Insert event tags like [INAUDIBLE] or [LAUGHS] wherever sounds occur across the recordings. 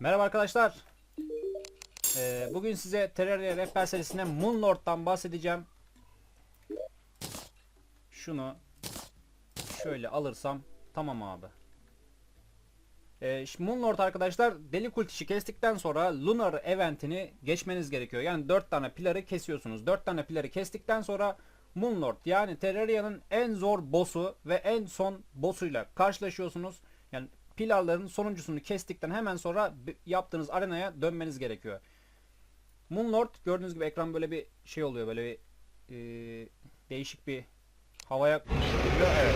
Merhaba arkadaşlar. Ee, bugün size Terraria Rehber serisinde Moonlord'dan bahsedeceğim. Şunu şöyle alırsam tamam abi. Ee, Moonlord arkadaşlar deli kult işi kestikten sonra Lunar eventini geçmeniz gerekiyor. Yani 4 tane piları kesiyorsunuz. 4 tane piları kestikten sonra Moonlord yani Terraria'nın en zor boss'u ve en son boss'uyla karşılaşıyorsunuz. Pilarların sonuncusunu kestikten hemen sonra yaptığınız arenaya dönmeniz gerekiyor. Moonlord gördüğünüz gibi ekran böyle bir şey oluyor böyle bir e, değişik bir havaya geliyor. Evet.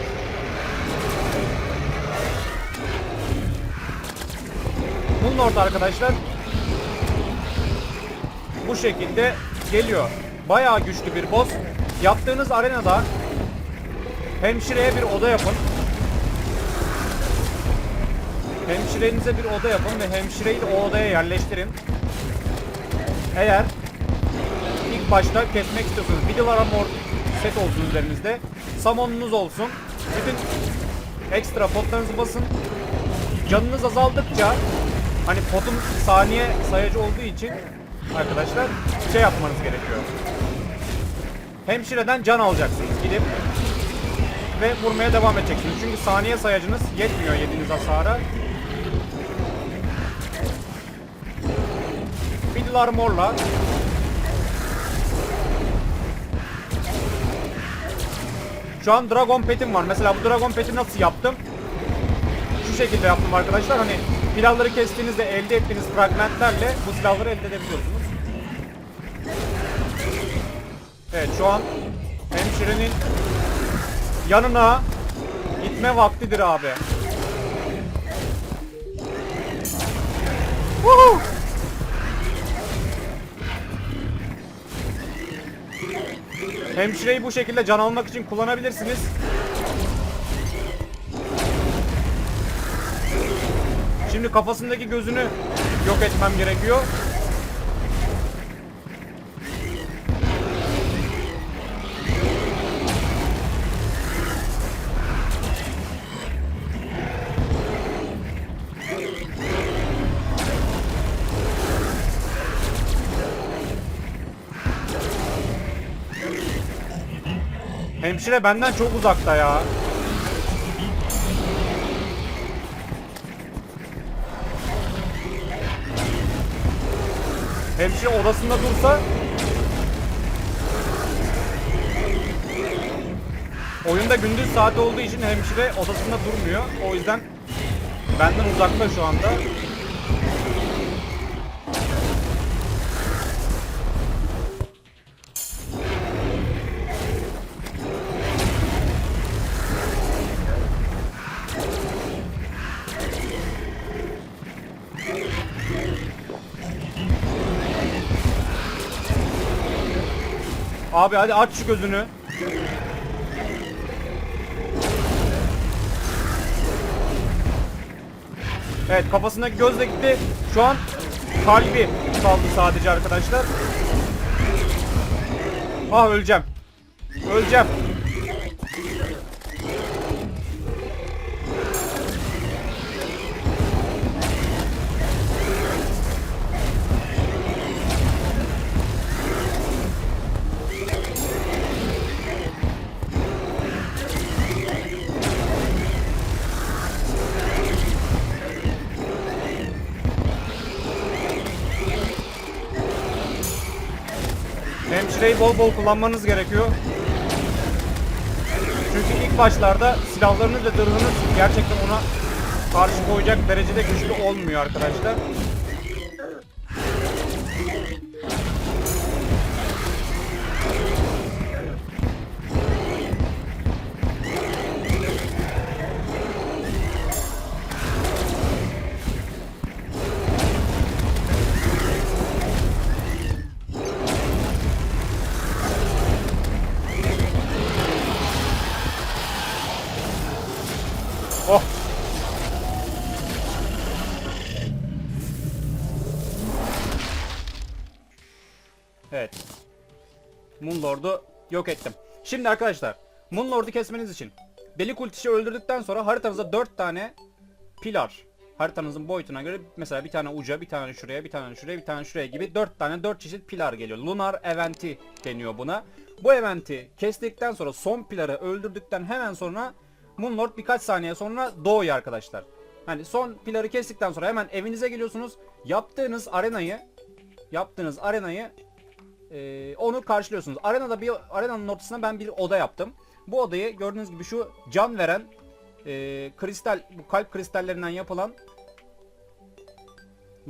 Moonlord arkadaşlar bu şekilde geliyor. Bayağı güçlü bir boss. Yaptığınız arenada hemşireye bir oda yapın. Hemşirenize bir oda yapın ve hemşireyi de o odaya yerleştirin. Eğer ilk başta kesmek istiyorsanız Middle Armor set olsun üzerinizde. Summon'unuz olsun. Bütün ekstra potlarınızı basın. Canınız azaldıkça hani potun saniye sayacı olduğu için arkadaşlar şey yapmanız gerekiyor. Hemşireden can alacaksınız gidip ve vurmaya devam edeceksiniz. Çünkü saniye sayacınız yetmiyor yediğiniz hasara. Middle Armor'la Şu an Dragon Pet'im var. Mesela bu Dragon Pet'i nasıl yaptım? Şu şekilde yaptım arkadaşlar. Hani silahları kestiğinizde elde ettiğiniz fragmentlerle bu silahları elde edebiliyorsunuz. Evet şu an hemşirenin yanına gitme vaktidir abi. Woohoo! Hemşireyi bu şekilde can almak için kullanabilirsiniz. Şimdi kafasındaki gözünü yok etmem gerekiyor. Hemşire benden çok uzakta ya. Hemşire odasında dursa Oyunda gündüz saati olduğu için hemşire odasında durmuyor. O yüzden benden uzakta şu anda. Abi hadi aç şu gözünü. Evet kafasındaki göz de gitti. Şu an kalbi kaldı sadece arkadaşlar. Ah öleceğim. Öleceğim. Hemşireyi bol bol kullanmanız gerekiyor. Çünkü ilk başlarda silahlarınız ve zırhınız gerçekten ona karşı koyacak derecede güçlü olmuyor arkadaşlar. Oh. Evet. Moonlord'u yok ettim. Şimdi arkadaşlar Moonlord'u kesmeniz için Deli Kultiş'i öldürdükten sonra haritanızda 4 tane pilar haritanızın boyutuna göre mesela bir tane uca, bir tane şuraya, bir tane şuraya, bir tane şuraya gibi 4 tane 4 çeşit pilar geliyor. Lunar eventi deniyor buna. Bu eventi kestikten sonra son piları öldürdükten hemen sonra Moonlord birkaç saniye sonra doğuyor arkadaşlar. Hani son piları kestikten sonra hemen evinize geliyorsunuz. Yaptığınız arenayı yaptığınız arenayı e, onu karşılıyorsunuz. Arenada bir arenanın ortasına ben bir oda yaptım. Bu odayı gördüğünüz gibi şu can veren e, kristal bu kalp kristallerinden yapılan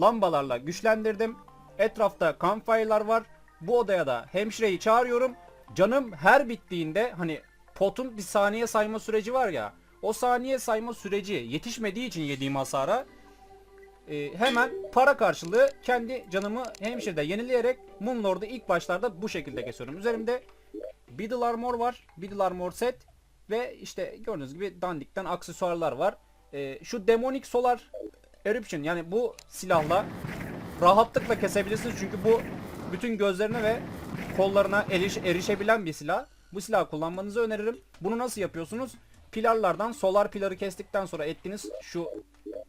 lambalarla güçlendirdim. Etrafta campfire'lar var. Bu odaya da hemşireyi çağırıyorum. Canım her bittiğinde hani potun bir saniye sayma süreci var ya. O saniye sayma süreci yetişmediği için yediğim hasara e, hemen para karşılığı kendi canımı hemşirede yenileyerek Moonlord'u ilk başlarda bu şekilde kesiyorum. Üzerimde Beetle Armor var. Beetle Armor set. Ve işte gördüğünüz gibi dandikten aksesuarlar var. E, şu Demonic Solar Eruption yani bu silahla rahatlıkla kesebilirsiniz. Çünkü bu bütün gözlerine ve kollarına eriş, erişebilen bir silah. Bu silahı kullanmanızı öneririm. Bunu nasıl yapıyorsunuz? Pilarlardan solar piları kestikten sonra ettiğiniz şu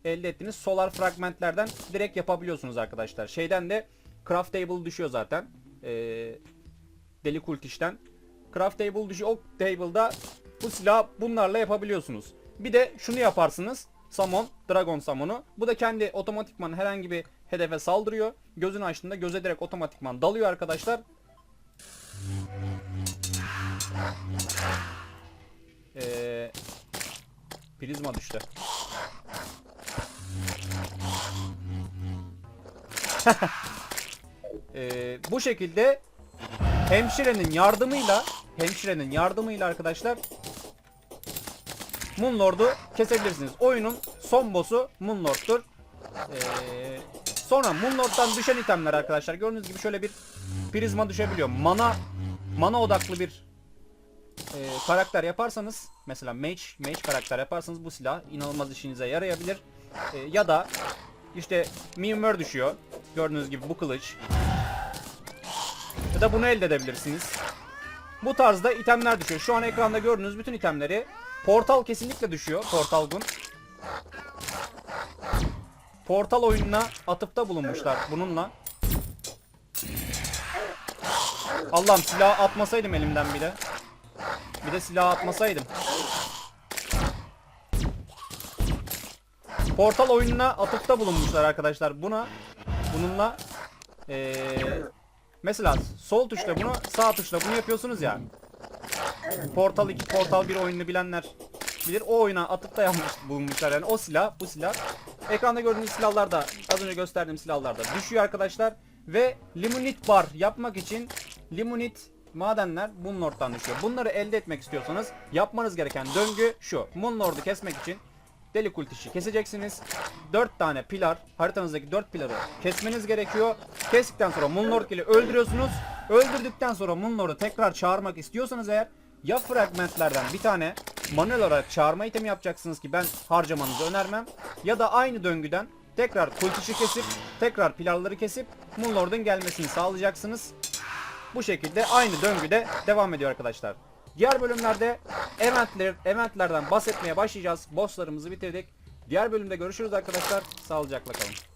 elde ettiğiniz solar fragmentlerden direkt yapabiliyorsunuz arkadaşlar. Şeyden de craftable düşüyor zaten. Ee, deli kultişten. Craftable düşüyor. O table'da bu silah bunlarla yapabiliyorsunuz. Bir de şunu yaparsınız. Summon, Dragon Summon'u. Bu da kendi otomatikman herhangi bir hedefe saldırıyor. Gözünü açtığında göze direkt otomatikman dalıyor arkadaşlar. Ee, prizma düştü. [LAUGHS] Ee, bu şekilde hemşirenin yardımıyla hemşirenin yardımıyla arkadaşlar Moonlord'u kesebilirsiniz. Oyunun son boss'u Moonlord'tur. Ee, sonra Moonlord'dan düşen itemler arkadaşlar gördüğünüz gibi şöyle bir prizma düşebiliyor. Mana mana odaklı bir e, karakter yaparsanız mesela mage mage karakter yaparsanız bu silah inanılmaz işinize yarayabilir. E, ya da işte Mimir düşüyor. Gördüğünüz gibi bu kılıç. Ya da bunu elde edebilirsiniz. Bu tarzda itemler düşüyor. Şu an ekranda gördüğünüz bütün itemleri Portal kesinlikle düşüyor. Portal Gun. Portal oyununa atıfta bulunmuşlar bununla. Allah'ım silah atmasaydım elimden bile. Bir de silah atmasaydım. Portal oyununa atıfta bulunmuşlar arkadaşlar. Buna bununla ee, mesela sol tuşla bunu sağ tuşla bunu yapıyorsunuz ya. Portal 2, Portal 1 oyununu bilenler bilir. O oyuna atıfta yapmış bulunmuşlar yani o silah, bu silah. Ekranda gördüğünüz silahlar da az önce gösterdiğim silahlar da düşüyor arkadaşlar. Ve limonit bar yapmak için limonit madenler Moonlord'dan düşüyor. Bunları elde etmek istiyorsanız yapmanız gereken döngü şu. Moonlord'u kesmek için deli kultişi keseceksiniz. 4 tane pilar, haritanızdaki 4 piları kesmeniz gerekiyor. Kestikten sonra Moonlord ile öldürüyorsunuz. Öldürdükten sonra Moonlord'u tekrar çağırmak istiyorsanız eğer ya fragmentlerden bir tane manuel olarak çağırma itemi yapacaksınız ki ben harcamanızı önermem. Ya da aynı döngüden tekrar kultişi kesip tekrar pilarları kesip Moonlord'un gelmesini sağlayacaksınız. Bu şekilde aynı döngüde devam ediyor arkadaşlar. Diğer bölümlerde eventler, eventlerden bahsetmeye başlayacağız. Bosslarımızı bitirdik. Diğer bölümde görüşürüz arkadaşlar. Sağlıcakla kalın.